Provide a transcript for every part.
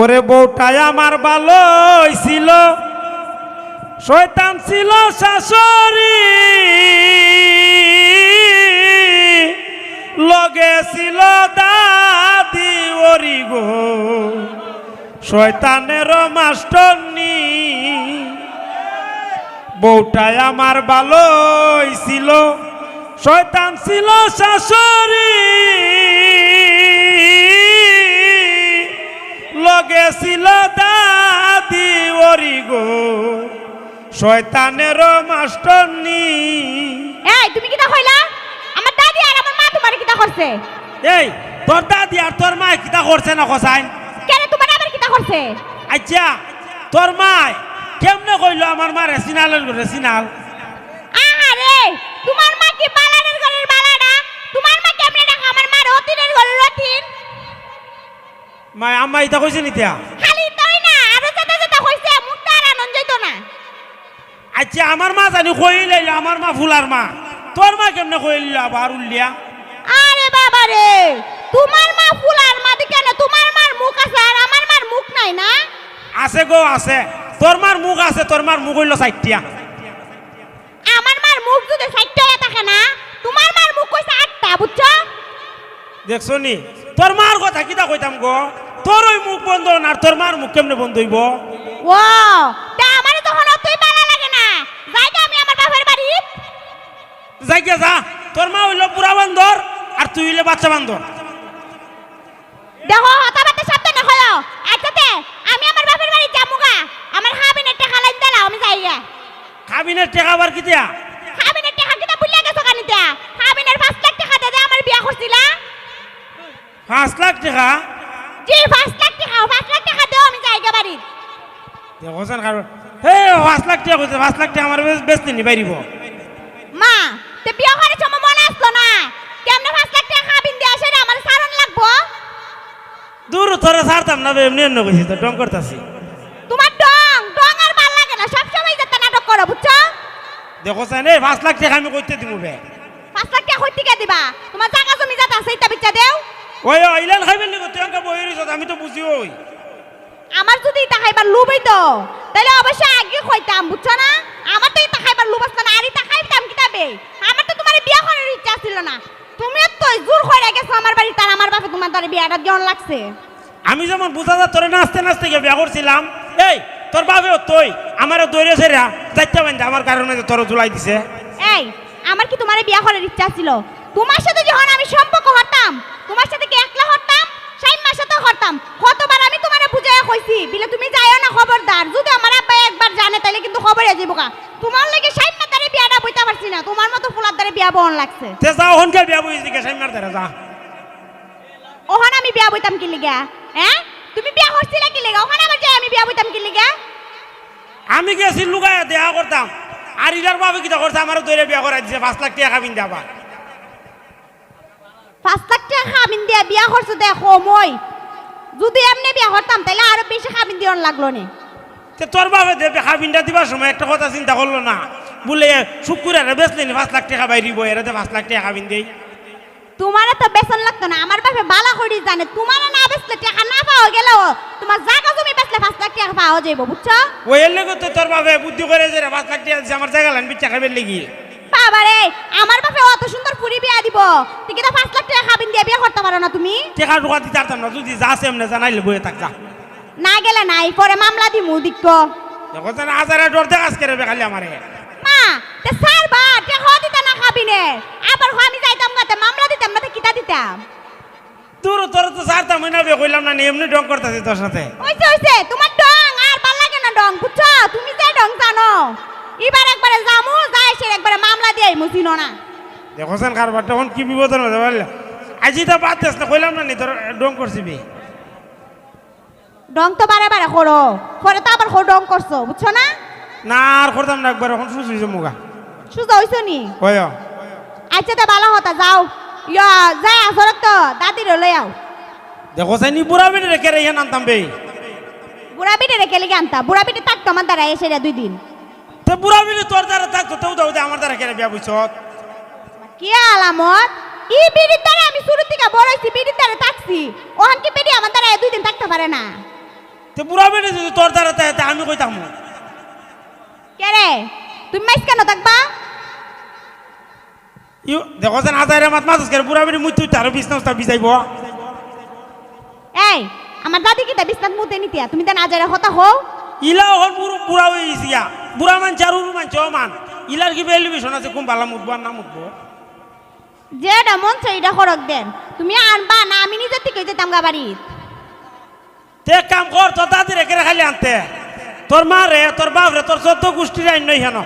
ওরে বউটাই আমার ভালো ছিল। শয়তান ছিল শাশুড়ি। লগে ছিল দাদি ওরি গো। শয়তানের মাস্টরনি বউটাই আমার ভালো ছিল। শয়তান ছিল শাশুড়ি। লগে ছিল দাদি ওরি গো। শয়তানের মাস্টরনি এই তুমি কিটা কইলা? আমার দাদি আর আমার মা তোমার কিটা করছে? এই তোর দাদি আর তোর মা কিতা করছে না কসাইন কেন তোমার আবার কিটা করছে? আচ্ছা তোর মায় কেমনে কইলো আমার মা রেসিনালের রেসিনাল? আরে তোমার মা কি বালানের ঘরের বালানা তোমার মা কেমনে দেখো আমার মা রতিনের ঘরের রতিন মা আম্মা ইতা কইছে নিতিয়া খালি তই না আরও যেতে যেতে কইছে মুখটা আর আনন্দ যাইতো না। আচ্ছা আমার মা জানি কইলে আমার মা ফুলার মা। তোর মা কেমনে কইল আবার উল্লিয়া? আরে বাবা রে তোমার মা ফুলার মা দিকে না তোমার মার মুখ আছে আর আমার মার মুখ নাই না? আছে গো আছে। তোর মার মুখ আছে তোর মার মুখ হইল চারটিয়া। আমার মার মুখ যদি সাইটটা থাকে না তোমার মার মুখ কইছে আটটা বুঝছ? দেখছ নি? তোর মার কথা কিতা কইতাম গো? তোর ওই মুখ বন্ধ না আর তোর মার মুখ কেমনে বন্ধ হইব? ও তা আমার তখন তুই বালা লাগে না। যাইগা আমি আমার বাপের বাড়ি। যাই যা। তোর মা হইল পুরা বান্দর আর তুই হইলে বাচ্চা বান্দর। দেখো হতাবাতে সাবধানে হলো আচ্ছাতে আমি আমার বাপের বাড়ি যামুগা আমার হাবিনের টাকা লাইন দিলাম আমি যাইগা কাবিনের টেকা আবার কিতিয়া হাবিনের টাকা কিটা বুলিয়া গেছো কানিতে হাবিনের পাঁচ লাখ টাকা দিয়ে আমার বিয়া করছিলা পাঁচ লাখ টাকা জি পাঁচ লাখ টাকা পাঁচ লাখ টাকা দেও আমি যাইগা বাড়ি দেখছেন কারণ হে পাঁচ লাখ টাকা কইছে পাঁচ লাখ টাকা আমার বেচতে নি পারিব মা তে বিয়া করার সময় মনে আসলো না? কেমনে পাঁচ লাখ টাকা হাবিন দিয়ে আসে আমার সারণ লাগবো? দূর তোরে ছাড়তাম না এমনি এমনি কইছি তো ডং করতাছি। তোমার ডং ডং আর ভালো লাগে না সবসময় যাতে নাটক করো বুঝছ? দেখছেন এই পাঁচ লাখ টাকা আমি কইতে দিব বে। পাঁচ লাখ টাকা কই থেকে দিবা? তোমার জায়গা জমি যাতে আছে এটা বিচ্ছা দেও। ওই আইলেন খাইবেন নি তুই আমাকে বই রইছ আমি তো বুঝি ওই আমার যদি এটা খাইবার লোভ হইতো তাহলে অবশ্যই আগে কইতাম বুঝছ না? আমার তো এটা খাইবার লোভ আসতো না আর এটা খাইতাম কিতাবে আমার তো তোমার বিয়া করার ইচ্ছা ছিল না। তুমি তো জোর করে গেছো আমার বাড়ি তার আমার বাপে তোমার তোর বিয়াটা জন লাগছে আমি যেমন বুঝা যা তোরে নাচতে নাচতে গিয়ে বিয়া করছিলাম এই তোর বাপেও তুই আমার দৈরে সেরা বান্ধে আমার কারণে তোর জুলাই দিছে। এই আমার কি তোমার বিয়া করার ইচ্ছা ছিল তোমার সাথে যখন আমি সম্পর্ক হতাম তোমার সাথে কি একলা হতাম? সাইন মাস সাথে হতাম। কতবার আমি তোমারে বুঝাইয়া কইছি বিলে তুমি যাইও না খবরদার। যদি আমার আব্বা একবার জানে তাহলে কিন্তু খবর হয়ে যাব তোমার লাগে সাইন মাতারে বিয়াটা বইতে পারছি না। তোমার মতো ফুলার দ্বারে বিয়া বহন লাগছে। তে যা ওখানকার বিয়া বই দিকে সাইমার ধরে যা। ওখানে আমি বিয়া বইতাম কি লিগা? হ্যাঁ? তুমি বিয়া করছিলে কি লিগা? ওখানে আমার যাই আমি বিয়া বইতাম কি লিগা? আমি গেছি লুকায় দেয়া করতাম। আর ইলার বাবা কিটা করছে? আমার দৈরে বিয়া করাই দিছে পাঁচ লাখ টাকা খাবিন আবার। পাঁচ লাখ টাকা খাবিন দিয়া বিয়া করছ দেখো মই যদি এমনি বিয়া করতাম তাহলে আরও বেশি খাবিন দিয়ন লাগল নে। তে তোর বাবা দেবে খাবিনটা দিবার সময় একটা কথা চিন্তা করল না। বলে শুক্কুরারে বেচলেনি পাঁচ লাখ টাকা বাইরিব এরাতে পাঁচ লাখ টাকা খাবিন দেই। তোমার তো বেতন লাগতো না আমার বাপে বালা করি জানে তোমার না বেচলে টাকা না পাওয়া গেল তোমার জায়গা জমি বেচলে পাঁচ লাখ টাকা পাওয়া যাইব বুঝছ? ওই এর লেগে তো তোর বাবা বুদ্ধি করে যে পাঁচ লাখ টাকা আমার জায়গা লাইন বিচ্ছা খাবেন লেগে। বাবারে আমার বাপে অত সুন্দর পুরি বিয়া দিব। তুই তো পাঁচ লাখ টাকা খাবিন দিয়ে বিয়া করতে পারো না তুমি। টাকা ঢুকা দিতে পারতাম না যদি যা এমনি জানাইলে বয়ে থাক যা। না গেলে নাই পরে মামলা দিমু দিক্ক। দেখো যেন আজারে ডর দেখা আজকে রে খালি আমারে। মা তে স্যার বা টাকা দিতে না খাবিনে। আবার আমি যাইতাম গাতে মামলা দিতাম না তো কিতা দিতাম? তোর তোর তো সারতাম না বে কইলাম না এমনি ডং করতেছি তোর সাথে। হইছে হইছে তোমার ডং আর ভালো লাগে না ডং বুঝছ? তুমি যে ডং জানো। এবার একবারে যামু যাই সে একবারে মামলা দিয়ে মুছিনো না। দেখো সেন কারবার তখন কি বিপদের মধ্যে বললে আজি তো বাদ না কইলাম না নি তোর ডং করছি বে ডং তো বারে বারে করো পরে তো আবার ডং করছ বুঝছ না? না আর করতাম না একবার এখন হয়েছে মুগা। সুজা হইছো নি? কয় আচ্ছা তো ভালো হতা যাও। ইয়া যাই আসলে তো দাদির লই আও। দেখো সাইনি বুড়া বেটে রেখে রে ইহান আনতাম বে। বুড়া বিটে রেখে লেগে আনতা? বুড়া বিটে থাকতো আমার দ্বারা এসে দুই দিন। তে বুড়া বেটে তোর দ্বারা থাকতো তেও দাও দে আমার দ্বারা কেন বিয়া বুঝছত কি আলামত? ই বিড়ির দ্বারা আমি শুরু থেকে বড় হইছি বিড়ির দ্বারা থাকছি। ওহান কি বিড়ি আমার দ্বারা দুই দিন থাকতে পারে না? তে বুড়া বেটে যদি তোর দ্বারা তে আমি কইতাম কে রে? তুমি মাইস কেন থাকবা? ইউ দেখো যেন আজারে মাত মাছ করে বুড়া বেটে মুই তুই তার বিছনা বিজাইব এই আমার দাদি কি তা বিস্তার মুতে নিতিয়া? তুমি দেন আজারে হতা হও। ইলা হল বুড়ো বুড়া হয়ে গেছি ইয়া বুড়া মানছে আর উরু মানছে ও মান ইলার কি ভ্যালুয়েশন আছে? কোন বালা মুতবো আর না মুতবো যেটা মন খরক দেন। তুমি আনবা না আমি নিজের থেকে যেতাম গা বাড়িত তে কাম কর রেখে খালি আনতে? তোর মা রে তোর বাপ রে তোর চোদ্দ গোষ্ঠীর আইন নই হেন।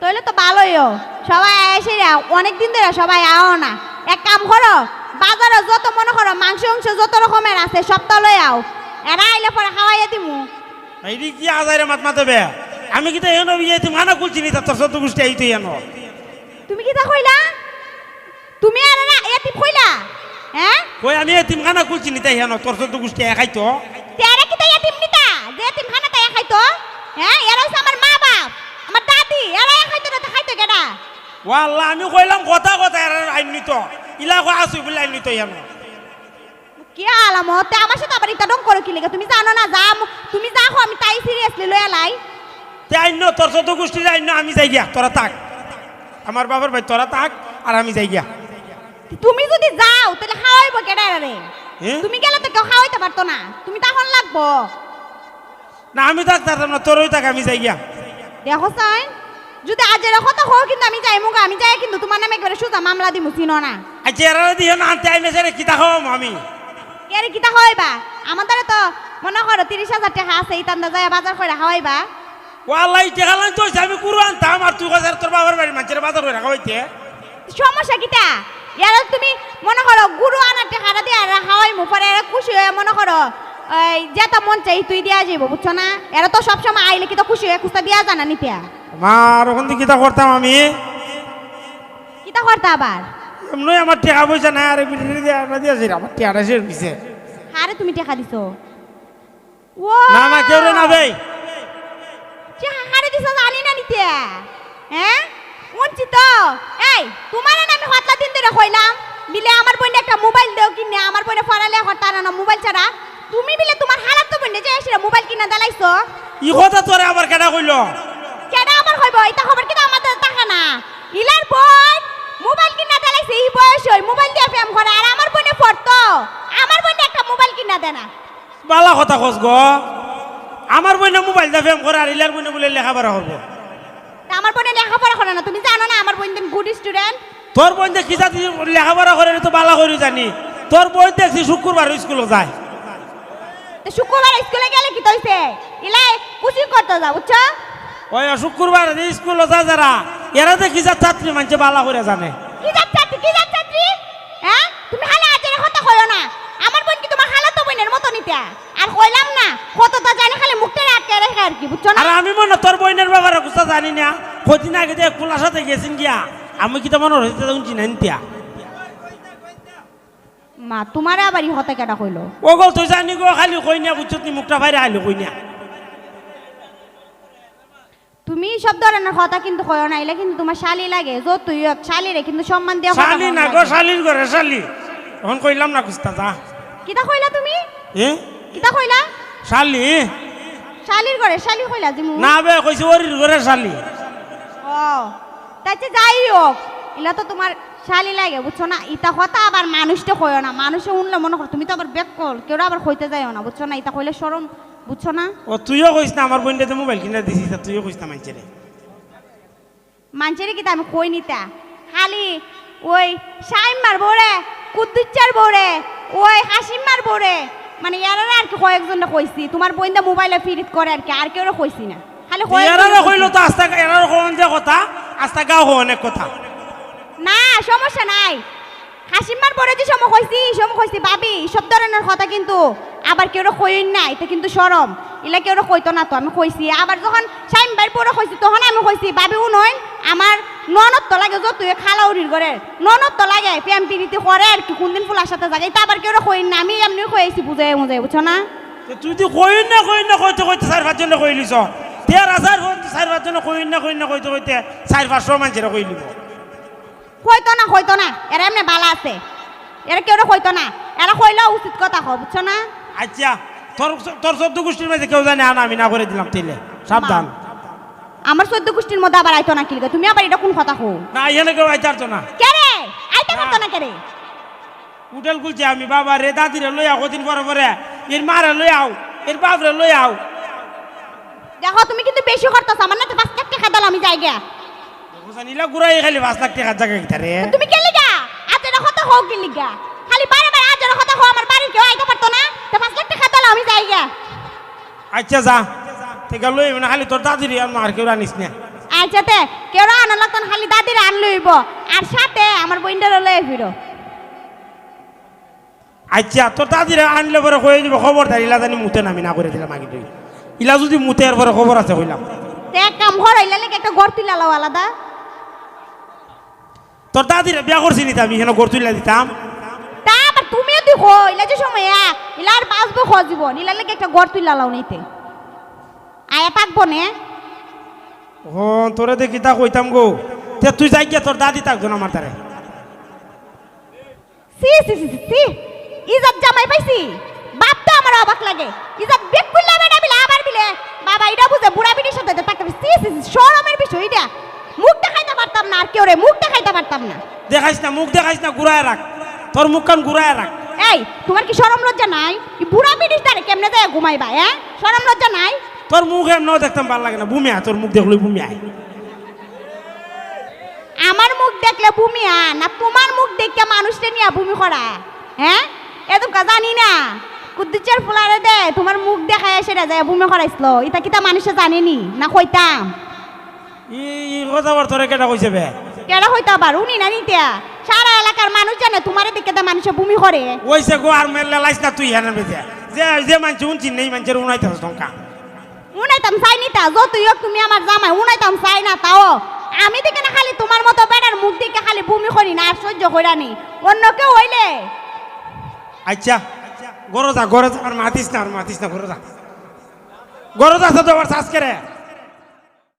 তাহলে তো ভালোইও সবাই এসে অনেক দিন ধরে সবাই আও না। এক কাম করো বাজারে যত মনে করো মাংস অংশ যত রকমের আছে সব তো লই আও। এরা আইলে পরে খাওয়াইয়া দিমু। এইটি কি আজারে মাত মাতে বে আমি কিন্তু হেন বিয়ে তুমি মানা কুলছি নি তোর চোদ্দ গোষ্ঠী আইতে হেন তুমি কি তা কইলা? তুমি আর না এতিম কইলা? হ্যাঁ? কই আমি এতিম খানা কুলছি নি তাই হেন তোর চোদ্দ গোষ্ঠী একাই তো তেরা কি তাই এতিম নিতা? যে এতিম খানা তাই খাইতো হ্যাঁ এরা হচ্ছে আমার মা বাপ আমার দাদি এরা খাইতো না তা খাইতো কেডা? ওয়াল্লা আমি কইলাম কথা কথা এর আইন নিত। ইলা কো আসুই বলে আইন নিত হেন কি আলামত? তে আমার সাথে আবার ইটা ডং করে কি লেগে? তুমি জানো না যা তুমি যা আমি তাই সিরিয়াসলি লই। আলাই তে আইন তোর চোদ্দ গোষ্ঠীর আইন ন আমি যাই গিয়া তোরা থাক। আমার বাবার ভাই তোরা থাক আর আমি যাই গিয়া। তুমি যদি যাও তাহলে খাওয়াইব কেডা রে? তুমি গেলে তো কেউ খাওয়াইতে পারতো না। তুমি তখন লাগবো। না আমি থাক তার না তোরই থাক আমি যাই গিয়া। দেখো সাইন যদি আজের কথা হো কিন্তু আমি যাই মুগা আমি যাই কিন্তু তোমার নামে একবারে সুজা মামলা দিমু চিনো না। আচ্ছা এরা দিয়ে না আনতে আইনে কিতা খাওয়াম আমি? এর কিতা হইবা আমাদের তো মনে করো তিরিশ হাজার টাকা আছে ইতান্দা যায় বাজার করে খাওয়াইবা ওয়াল্লা এই টেকা লাইন তো আমি কুরু আনতাম আর তুই কাছে তোর বাবার বাড়ি মানুষের বাজার করে হইতে সমস্যা কিটা এর তুমি মনে করো গুরু আনার টাকাটা দিয়ে আর খাওয়াই মু পরে এরা খুশি হয়ে মনে করো এই যেটা মন চাই তুই দিয়া যাইব বুঝছ না? এরা তো সবসময় আইলে কি তো খুশি হয়ে খুঁজতে দিয়া জানা নিতিয়া মার ওখান থেকে কিতা করতাম আমি। কিতা করতে আবার এমনি আমার টাকা পয়সা নাই আর বিড়ি দিয়ে আমরা দিয়েছি আমার টাকাটা শেষ হয়েছে আরে তুমি টাকা দিছো? ও না না কেউ না ভাই হারে দিছো জানি না নিতে হ্যাঁ? উনছি তো এই তোমার আমি হতলা দিন ধরে কইলাম বিলে আমার বোন একটা মোবাইল দেও কিনে আমার বোনে পড়ালে হতা না মোবাইল ছাড়া। তুমি বিলে তোমার হালাত তো বোন যে এসে মোবাইল কিনা দালাইছো। ই কথা তোরে আবার কেটা কইল? কেডা আমার হইব এটা খবর কিন্তু আমাদের টাকা না। ইলার বোন মোবাইল কিনা দালাইছে এই বয়স হই মোবাইল দিয়ে ফেম করে আর আমার বোনে পড়তো। আমার বোনে একটা মোবাইল কিনা দেয় না। বালা কথা খোঁজ গো। আমার বইনে মোবাইল দা ফেম করে আর ইলার বইনে বলে লেখাপড়া করব। তা আমার বোনে লেখাপড়া করে না তুমি জানো না আমার বোন গুড স্টুডেন্ট তোর বোন যে দিয়ে লেখাপড়া করে তো বালা করি জানি। তোর বোন দেখছি শুক্রবার স্কুলে যায়। তো শুক্রবার স্কুলে গেলে কি তৈছে ইলাই কুচি করতে যাও বুঝছ? ওই শুক্রবার স্কুলে যায় যারা এরা যে কিসা ছাত্রী মানছে বালা করে জানে কি যাচ্ছে কি যাচ্ছে হ্যাঁ তুমি হালে আজের কথা কইও না আমার বোন কি তোমার হালা তো মতো আর কইলাম না কতটা জানি খালি মুখটা আটকে রেখে আর কি বুঝছ না? আর আমি মনে তোর বোনের ব্যাপারে কুস্তা জানি না। কদিন আগে দিয়ে খোলার সাথে গেছেন গিয়া আমি মনে হয়েছে তখন চিনাই নিতিয়া মা তোমার আবার হতে কেটা কইলো? ও গো তুই জানি গো খালি কই না বুঝছ তুই মুখটা বাইরে আইলো কই না তুমি সব ধরনের কথা কিন্তু কইও না এলে কিন্তু তোমার শালি লাগে যো তুই শালিরে কিন্তু সম্মান দেওয়া কথা শালি না। গো শালির ঘরে শালি। তখন কইলাম না কুস্তা যা। কিতা কইলা তুমি? এ কিতা কইলা? শালি। শালির ঘরে শালি কইলা জিমু? না বে কইছে ওরির ঘরে শালি। ও তাইতে যাই হোক ইলা তো তোমার শালি লাগে বুঝছ না? ইতা কথা আবার মানুষটা কইও না। মানুষে শুনলে মনে কর তুমি তো আবার ব্যাক কল কেউ আবার কইতে যাইও না বুঝছ না? ইতা কইলে শরম বুঝছ না? ও তুইও কইস না আমার বোনটাতে মোবাইল কিনে দিছিস তুইও কইস না মাইছে রে মানুষের কিতা আমি কই নিতা খালি ওই সাইম মারবো রে কুদ্দুচ্চার বরে ওই হাসিম মারবো রে মানে ইয়ারা আর কি কয়েকজন কইছি। তোমার বইন্দা মোবাইলে ফিরিত করে আর কি আর কেউ কইছি না। খালি কইছি। কইলো তো আস্তা এরার কোন যে কথা আস্তা গাও অনেক কথা। না সমস্যা নাই। হাসিমার পরে যে সময় কইছি সময় কইছি ভাবি সব ধরনের কথা কিন্তু আবার কেউ কইন না এটা কিন্তু সরম। ইলা কেউ কইতো না তো আমি কইছি। আবার যখন সাইম ভাই পরে কইছি তখন আমি কইছি ভাবি উনইন আমার ননদ তো লাগে যত তুই খালা উড়ির করে ননদ তো লাগে প্রেম প্রীতি করে আর কি কোনদিন ফুলার সাথে জাগে এটা আবার কেউ কইন না আমি এমনি কইছি বুঝাই বুঝাই বুঝছ না? তো তুই তো কইন না কইন না কইতে কইতে চার পাঁচজনে কইলিছ তের আসার ফোন চার পাঁচজনে কইন না কইন না কইতে কইতে চার পাঁচশো মানুষের কইলিব কইতো না কইতো না এরা এমনি বালা আছে। এরা কেউ কইতো না এরা কইলেও উচিত কথা কো বুঝছ না? আচ্ছা তোর তোর চোদ্দ গোষ্ঠীর মাঝে কেউ জানে আনা আমি না করে দিলাম তেলে সাবধান। আমার চোদ্দ গোষ্ঠীর মধ্যে আবার আইতো না কি তুমি আবার এটা কোন কথা হো না এখানে কেউ আইতে পারতো না। কে রে? আইতে পারতো না। কে রে? খুলছে আমি বাবা রে দাদিরে লই আও কদিন পরে পরে। এর মারে লই আও এর বাপরে লই আও। দেখো তুমি কিন্তু বেশি করতেছ আমার না তো পাঁচ লাখ টাকা দিলাম আমি যাই গিয়া। নিলা ঘুরাই খালি পাঁচ লাখ টাকার জায়গা কিতা রে? তুমি কে লিগা? আজ এর কথা হোক কি লিগা? খালি বারে বারে আজ এর কথা হো আমার বাড়ির কেউ আইতে পারতো না? তো পাঁচ লাখ টাকা দিলাম আমি যাই গিয়া। আচ্ছা যা। লই মানে খালি তোর দাদিরে আর মার কেউ আনিস না। আচ্ছা তে কেউ আনা লাগতো না, খালি দাদির আন লইব আর সাথে আমার বইন্ডার লয়ে ফিরো। আচ্ছা তোর দাদিরে আনলে পরে হয়ে যাবে খবরদার ইলা জানি মুতে নামি না করে দিলাম আগে তুই ইলা যদি মুতে এর পরে খবর আছে হইলাম তে এক কাম হরাইলে লাগে একটা গড় তুলা লাও আলাদা। তোর দাদিরে বিয়া করছি নিতে আমি এখানে গড় তুলিয়া দিতাম। তা আবার তুমিও তুই হো ইলা যে সময় এক ইলা আর বাঁচবো খ জীবন ইলা লাগে একটা গড় তুলা লাও নিতে। আয়া থাকব নে ও তোরে দেখি তা কইতাম গো। তে তুই যাই গিয়া তোর দাদি থাকতো না আমার তারে। সি সি সি সি, ইজাত জামাই পাইছি। বাপ তো আমার অবাক লাগে। ইজাত বেক করলে বেটা বিলে আবার বিলে। বাবা এটা বুঝে বুড়া বিটির সাথে তো থাকতে সি সি শরমের বিষয় এটা। মুখ দেখাইতে পারতাম না আর কেউ রে মুখ দেখাইতে পারতাম না। দেখাইস না মুখ দেখাইস না ঘুরায় রাখ। তোর মুখ কান ঘুরায় রাখ। এই তোমার কি শরম লজ্জা নাই? বুড়া বিটির দ্বারে কেমনে যায় ঘুমাইবা হ্যাঁ? শরম লজ্জা নাই? তোর মুখ এমন দেখতাম ভালো লাগে না। বুমি আয় তোর মুখ দেখলে বুমি আয় আমার মুখ দেখলে আ না তোমার মুখ দেখে মানুষটা নিয়ে ভূমি করা? হ্যাঁ এত জানি না। কুদ্দুচের ফুলারে দে তোমার মুখ দেখায় সেটা যায় ভূমি করাইছিল। এটা কিতা মানুষে জানেনি? না কইতাম? ই ই কথা বল তোরে কেটা কইছে বে? কেডা হইতা আবার? উনি না নিতিয়া? সারা এলাকার মানুষ জানে তোমারে দেখে তো মানুষে ভূমি করে। ওইসে গো আর মেলে লাইস না তুই হেনে বেজে। যে যে মানছে উনছি নেই মানছে উনাইতে টঙ্কা উনাইতাম চাই নিতা যতই হোক তুমি আমার জামাই উনাইতাম চাই না তাও। আমি দিকে না খালি তোমার মতো বেড়ার মুখ দিকে খালি ভূমি করি না, আর সহ্য কইরা নি অন্য কেউ হইলে? আচ্ছা গরজা গরজা, আর মাতিস না, আর মাতিস না, গরজা। গরজা তো তোমার শ্বাস করে